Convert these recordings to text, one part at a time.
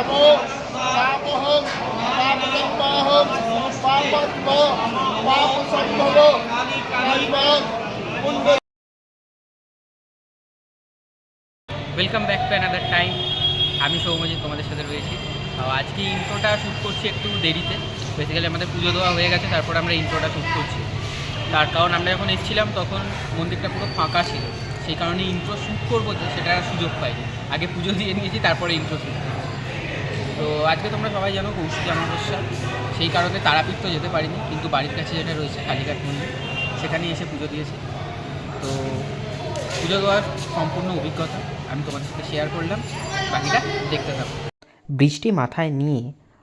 নমো পাপহং পাপজন্মাহং পাপত্ম পাপ সম্ভব কালিমাং পুণ্য welcome back to another time আমি সৌমজিৎ তোমাদের সাথে রয়েছি। আজকে ইন্ট্রোটা শ্যুট করছি একটু দেরিতে। বেসিক্যালি আমাদের পুজো দেওয়া হয়ে গেছে, তারপর আমরা ইন্ট্রোটা শ্যুট করছি। তার কারণ আমরা যখন এসেছিলাম, তখন মন্দিরটা পুরো ফাঁকা ছিল। সেই কারণে ইন্ট্রো শ্যুট করব যে সেটা সুযোগ পাইনি। আগে পুজো দিয়ে নিয়েছি, তারপরে ইন্ট্রো শ্যুট তো আজকে তোমরা সবাই জানো কৌশিক অমাবস্যা। সেই কারণে তারাপীঠ তো যেতে পারিনি, কিন্তু বাড়ির কাছে যেটা রয়েছে কালীঘাট মন্দির, সেখানে এসে পুজো দিয়েছি। তো পুজো দেওয়ার সম্পূর্ণ অভিজ্ঞতা আমি তোমাদের সাথে শেয়ার করলাম, বাকিটা দেখতে থাকো। বৃষ্টি মাথায় নিয়ে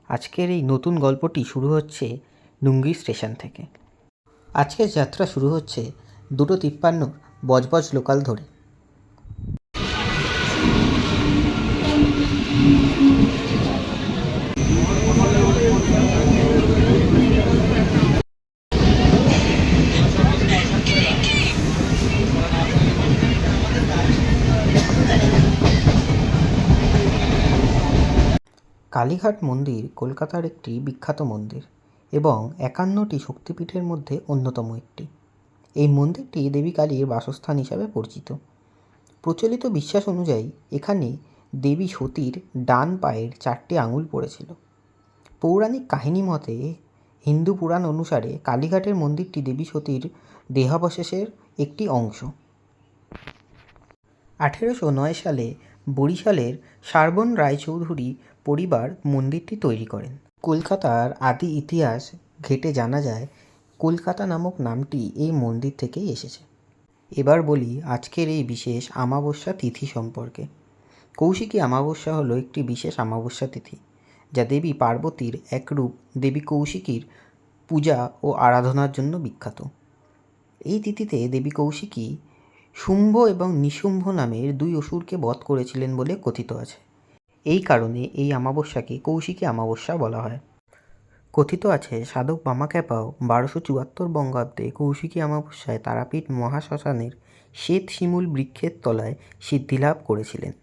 আজকের এই নতুন গল্পটি শুরু হচ্ছে নুঙ্গি স্টেশন থেকে। আজকের যাত্রা শুরু হচ্ছে দুটো তিপ্পান্ন বজবজ লোকাল ধরে। কালীঘাট মন্দির কলকাতার একটি বিখ্যাত মন্দির এবং একান্নটি শক্তিপীঠের মধ্যে অন্যতম একটি। এই মন্দিরটি দেবী কালীর বাসস্থান হিসাবে পরিচিত। প্রচলিত বিশ্বাস অনুযায়ী এখানে দেবী সতীর ডান পায়ের চারটি আঙুল পড়েছিল। পৌরাণিক কাহিনী মতে হিন্দু পুরাণ অনুসারে কালীঘাটের মন্দিরটি দেবী সতীর দেহাবশেষের একটি অংশ। আঠেরোশো নয় সালে বরিশালের শার্বণ রায়চৌধুরী পরিবার মন্দিরটি তৈরি করেন। কলকাতার আদি ইতিহাস ঘেটে জানা যায়, কলকাতা নামক নামটি এই মন্দির থেকেই এসেছে। এবার বলি আজকের এই বিশেষ আমাবস্যা তিথি সম্পর্কে। কৌশিকী আমাবস্যা হলো একটি বিশেষ আমাবস্যা তিথি, যা দেবী পার্বতীর একরূপ দেবী কৌশিকীর পূজা ও আরাধনার জন্য বিখ্যাত। এই তিথিতে দেবী কৌশিকী শুম্ভ এবং নিশুম্ভ নামের দুই অসুরকে বধ করেছিলেন বলে কথিত আছে। এই কারণে এই অমাবস্যাকে কৌশিকী অমাবস্যা বলা হয়। কথিত আছে, সাধক বামাখ্যাপাও বারোশো চুয়াত্তর বঙ্গাব্দে কৌশিকী অমাবস্যায় তারাপীঠ মহাশ্মশানের শ্বেত শিমুল বৃক্ষের তলায় সিদ্ধিলাভ করেছিলেন।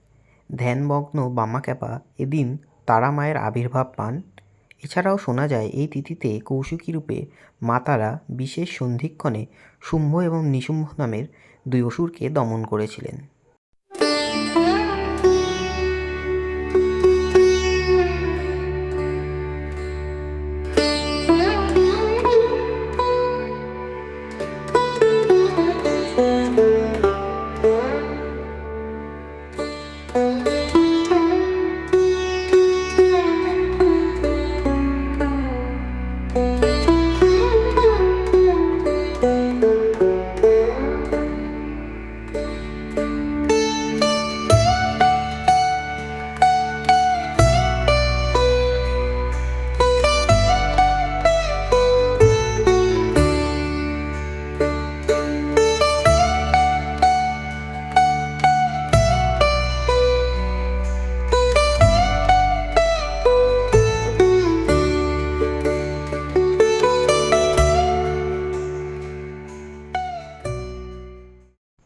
ধ্যানমগ্ন বামাখ্যাপা এদিন তারা মায়ের আবির্ভাব পান। এছাড়াও শোনা যায়, এই তিথিতে কৌশিকী রূপে মা তারা বিশেষ সন্ধিক্ষণে শুম্ভ এবং নিশুম্ভ নামের দুই অসুরকে দমন করেছিলেন।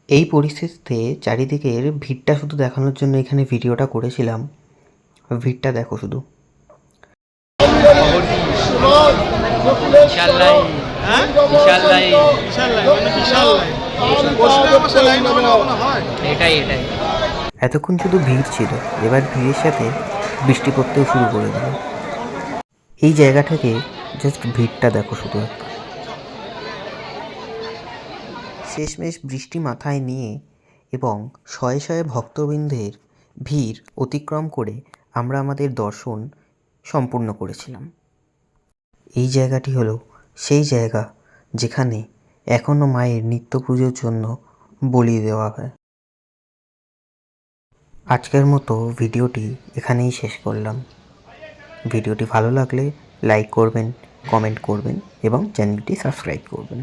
এই পরিস্থিতিতে চারিদিকের ভিড়টা শুধু দেখানোর জন্য এখানে ভিডিওটা করেছিলাম। ভিড়টা দেখো শুধু। এতক্ষণ শুধু ভিড় ছিল এবার ভিড়ের সাথে বৃষ্টি পড়তেও শুরু করে দিল। এই জায়গাটাকে জাস্ট ভিড়টা দেখো শুধু একবার শেষমেশ বৃষ্টি মাথায় নিয়ে এবং শয়ে শয়ে ভক্তবৃন্দের ভিড় অতিক্রম করে আমরা আমাদের দর্শন সম্পূর্ণ করেছিলাম। এই জায়গাটি হলো সেই জায়গা যেখানে এখনও মায়ের নিত্য পুজোর জন্য বলি দেওয়া হয়। আজকের মতো ভিডিওটি এখানেই শেষ করলাম। ভিডিওটি ভালো লাগলে লাইক করবেন, কমেন্ট করবেন এবং চ্যানেলটি সাবস্ক্রাইব করবেন।